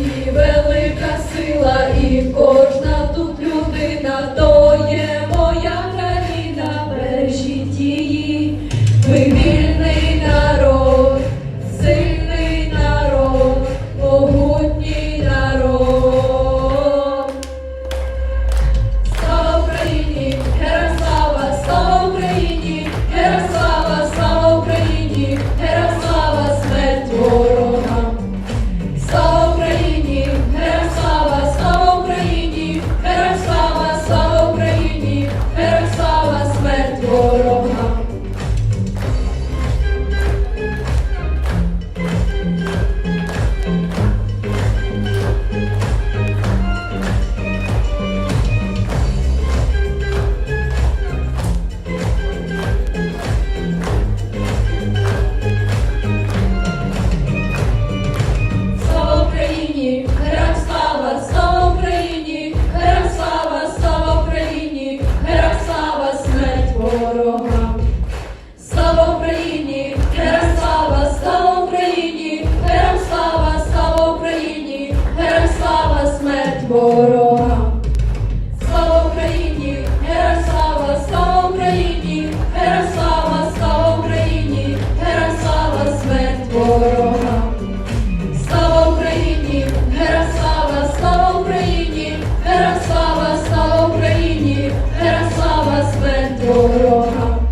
Русі велика сила, і кожна тут людина, то моя країна, бережіть. Смерть. Слава Україні, героям слава, Україні, героям слава, Україні, слава, смерть ворогам. Слава Україні, героям слава, Україні, героям слава, Україні, героям слава, смерть ворогам. Lord, our